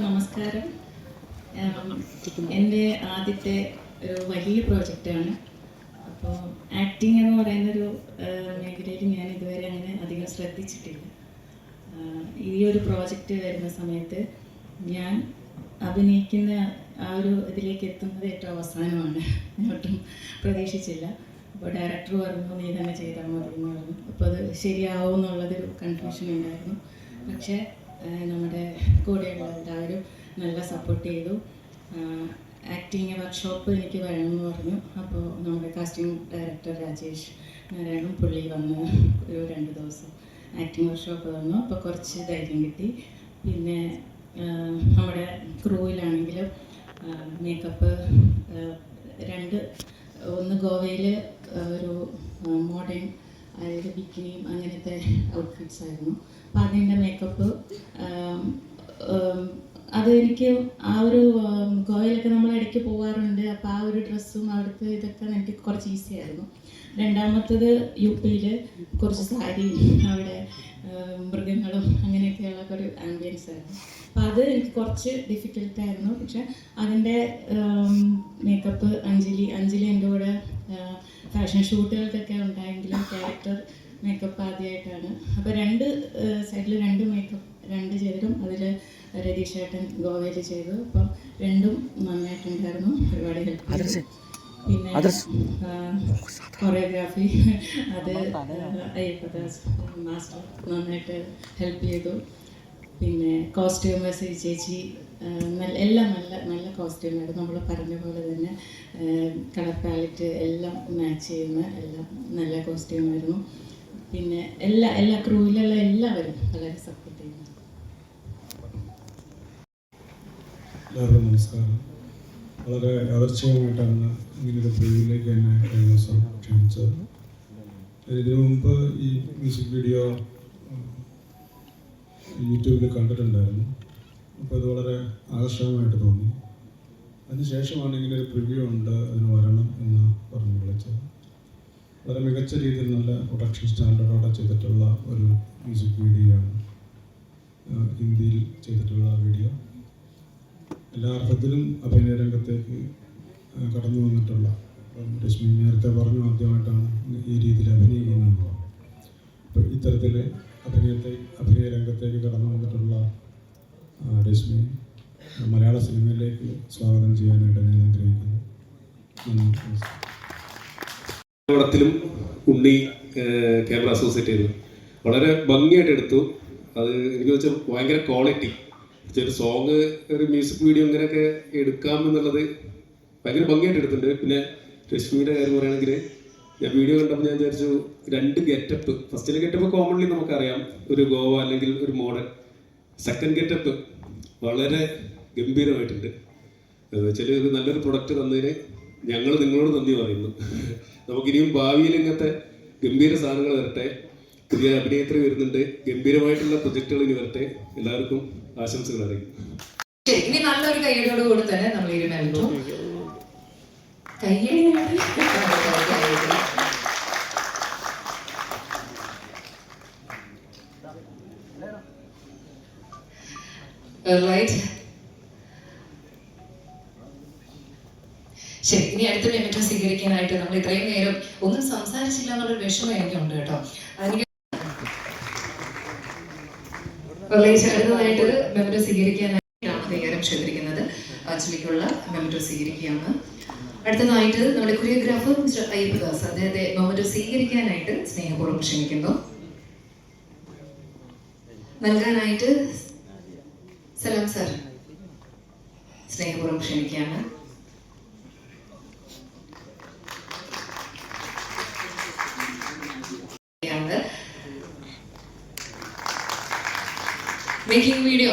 നമസ്കാരം. എന്റെ ആദ്യത്തെ ഒരു വലിയ പ്രോജക്റ്റാണ്. അപ്പോൾ ആക്ടിങ് എന്ന് പറയുന്നൊരു മേഖലയിൽ ഞാൻ ഇതുവരെ അങ്ങനെ അധികം ശ്രദ്ധിച്ചിട്ടില്ല. ഈ ഒരു പ്രോജക്റ്റ് വരുന്ന സമയത്ത് ഞാൻ അഭിനയിക്കുന്ന ആ ഒരു ഇതിലേക്ക് എത്തുന്നത് ഏറ്റവും അവസാനമാണ്. ഒട്ടും പ്രതീക്ഷിച്ചില്ല. അപ്പോൾ ഡയറക്ടർ പറഞ്ഞു നീ തന്നെ ചെയ്താൽ മതി എന്ന് പറഞ്ഞു. അപ്പോൾ അത് ശരിയാവും എന്നുള്ളതൊരു കൺഫ്യൂഷൻ ഉണ്ടായിരുന്നു. പക്ഷേ നമ്മുടെ കൂടെയുള്ള എല്ലാവരും നല്ല സപ്പോർട്ട് ചെയ്തു. ആക്ടിങ് വർക്ക്ഷോപ്പ് എനിക്ക് വേണമെന്ന് പറഞ്ഞു. അപ്പോൾ നമ്മുടെ കാസ്റ്റിംഗ് ഡയറക്ടർ രാജേഷ് നാരായണൻ പുള്ളി വന്ന് ഒരു രണ്ട് ദിവസം. ആക്ടിങ് വർക്ക്ഷോപ്പ് വന്നു. അപ്പോൾ കുറച്ച് ധൈര്യം കിട്ടി. പിന്നെ നമ്മുടെ ക്രൂവിലാണെങ്കിലും മേക്കപ്പ് രണ്ട് ഒന്ന് ഗോവയിൽ ഒരു മോഡേൺ അതായത് ബിക്കിനിയും അങ്ങനത്തെ ഔട്ട്ഫിറ്റ്സ് ആയിരുന്നു. അപ്പം അതിന്റെ മേക്കപ്പ് അത് എനിക്ക് ആ ഒരു ഗോവയിലൊക്കെ നമ്മൾ ഇടയ്ക്ക് പോകാറുണ്ട്. അപ്പോൾ ആ ഒരു ഡ്രസ്സും അവിടുത്തെ ഇതൊക്കെ എനിക്ക് കുറച്ച് ഈസി ആയിരുന്നു. രണ്ടാമത്തത് യു പിയിൽ കുറച്ച് സാരി അവിടെ മൃഗങ്ങളും അങ്ങനെയൊക്കെയുള്ള ഒരു ആംബിയൻസ് ആയിരുന്നു. അപ്പോൾ അത് എനിക്ക് കുറച്ച് ഡിഫിക്കൽട്ടായിരുന്നു പക്ഷെ അതിന്റെ മേക്കപ്പ് അഞ്ജലി അഞ്ജലി എന്റെ കൂടെ ഫാഷൻ ഷൂട്ടുകൾക്കൊക്കെ ഉണ്ടായെങ്കിലും ക്യാരക്ടർ മേക്കപ്പ് ആദ്യമായിട്ടാണ് അപ്പോൾ രണ്ട് സൈഡിൽ രണ്ട് മേക്കപ്പ് രണ്ട് ചേരും അതിൽ രതീഷ് ഗോവയിൽ ഗോവയിൽ ചെയ്തു. അപ്പം രണ്ടും നന്നായിട്ടുണ്ടായിരുന്നു. ഒരുപാട് ഹെൽപ്പ് ചെയ്തു. പിന്നെ കൊറിയോഗ്രാഫി അത് അയ്യപ്പദാസ് മാസ്റ്റർ നന്നായിട്ട് ഹെൽപ്പ് ചെയ്തു. പിന്നെ കോസ്റ്റ്യൂമേഴ്സ് ചേച്ചി നല്ല എല്ലാം നല്ല നല്ല കോസ്റ്റ്യൂമായിരുന്നു നമ്മൾ പറഞ്ഞ പോലെ തന്നെ കളർ പാലറ്റ് എല്ലാം മാച്ച് ചെയ്യുന്ന എല്ലാം നല്ല കോസ്റ്റ്യൂമായിരുന്നു പിന്നെ എല്ലാ എല്ലാ ക്രൂവിലുള്ള എല്ലാവരും വളരെ സപ്പോർട്ട് ചെയ്യുന്നു. എല്ലാവർക്കും നമസ്കാരം. വളരെ യാദർച്ഛികമായിട്ടാണ് ഇങ്ങനൊരു പ്രിവിലേക്ക് എന്നെ കഴിഞ്ഞ ദിവസം ക്ഷണിച്ചത്. ഇതിനു മുമ്പ് ഈ മ്യൂസിക് വീഡിയോ യൂട്യൂബിൽ കണ്ടിട്ടുണ്ടായിരുന്നു. അപ്പോൾ അത് വളരെ ആകർഷകമായിട്ട് തോന്നി. അതിനുശേഷമാണ് ഇങ്ങനെ ഒരു പ്രിവ്യൂ ഉണ്ട് അതിന് വരണം എന്ന് പറഞ്ഞ് വിളിച്ചത്. വളരെ മികച്ച രീതിയിൽ നല്ല പ്രൊഡക്ഷൻ സ്റ്റാൻഡേർഡോടെ ചെയ്തിട്ടുള്ള ഒരു മ്യൂസിക് വീഡിയോ ആണ് ഹിന്ദിയിൽ ചെയ്തിട്ടുള്ള വീഡിയോ. എല്ലാ അർത്ഥത്തിലും അഭിനയ രംഗത്തേക്ക് കടന്നു വന്നിട്ടുള്ള രശ്മി നേരത്തെ പറഞ്ഞു ആദ്യമായിട്ടാണ് ഈ രീതിയിൽ അഭിനയിക്കുന്നത്. അപ്പോൾ ഇത്തരത്തിൽ അഭിനയത്തെ അഭിനയ രംഗത്തേക്ക് കടന്നു വന്നിട്ടുള്ള രശ്മി മലയാള സിനിമയിലേക്ക് സ്വാഗതം ചെയ്യാനായിട്ട് ഞാൻ ആഗ്രഹിക്കുന്നു. ഓണത്തിലും ഉണ്ണി ക്യാമറ അസോസിയേറ്റ് ചെയ്തു. വളരെ ഭംഗിയായിട്ട് എടുത്തു. അത് എനിക്ക് വെച്ചാൽ ഭയങ്കര ക്വാളിറ്റി. ഒരു സോങ് ഒരു മ്യൂസിക് വീഡിയോ ഇങ്ങനെയൊക്കെ എടുക്കാം എന്നുള്ളത് ഭയങ്കര ഭംഗിയായിട്ട് എടുത്തിട്ടുണ്ട്. പിന്നെ രശ്മിയുടെ കാര്യം പറയുകയാണെങ്കിൽ ഞാൻ വീഡിയോ കണ്ടപ്പോൾ ഞാൻ വിചാരിച്ചു രണ്ട് ഗെറ്റപ്പ് ഫസ്റ്റിലെ ഗെറ്റപ്പ് കോമൺലി നമുക്കറിയാം. ഒരു ഗോവ അല്ലെങ്കിൽ ഒരു മോഡൽ സെക്കൻഡ് ഗെറ്റപ്പ് വളരെ ഗംഭീരമായിട്ടുണ്ട്. എന്ന് വെച്ചാൽ ഒരു നല്ലൊരു പ്രൊഡക്റ്റ് തന്നതിന് ഞങ്ങൾ നിങ്ങളോട് നന്ദി പറയുന്നു. നമുക്കിനിയും ഭാവിയിൽ ഇങ്ങനത്തെ ഗംഭീര സാധനങ്ങൾ വരട്ടെ. പുതിയ അഭിനേത്രി വരുന്നുണ്ട്. ഗംഭീരമായിട്ടുള്ള പ്രൊജക്റ്റുകൾ ഇനി വരട്ടെ. എല്ലാവർക്കും ആശംസകൾ അറിയിക്കും ഇനി നല്ലൊരു കൈയടിയോട് കൂടി തന്നെ നമ്മൾ ഈ മെൽറ്റോ കയ്യടി റൈറ്റ് ശരി ഇനി അടുത്ത മെമ്മറ്റോ സ്വീകരിക്കാനായിട്ട് നമ്മൾ ഇത്രയും നേരം ഒന്നും സംസാരിച്ചില്ല എന്നുള്ളൊരു വിഷമം എനിക്കുണ്ട് കേട്ടോ. എനിക്ക് പ്രത്യേകിച്ച് മെമ്പർ സ്വീകരിക്കാനായിട്ടാണ് തയ്യാറം ക്ഷേത്രിക്കുന്നത് അഞ്ജലിക്കുള്ള മെമ്പർ സ്വീകരിക്കുകയാണ്. അടുത്തതായിട്ട് നമ്മുടെ കൊറിയോഗ്രാഫർ മിസ്റ്റർ അയ്യപ്പദാസ് അദ്ദേഹത്തെ മെമ്പർ സ്വീകരിക്കാനായിട്ട് സ്നേഹപൂർവം ക്ഷണിക്കുന്നു. നൽകാനായിട്ട് സലാം സർ സ്നേഹപൂർവം ക്ഷണിക്കുകയാണ്. Making video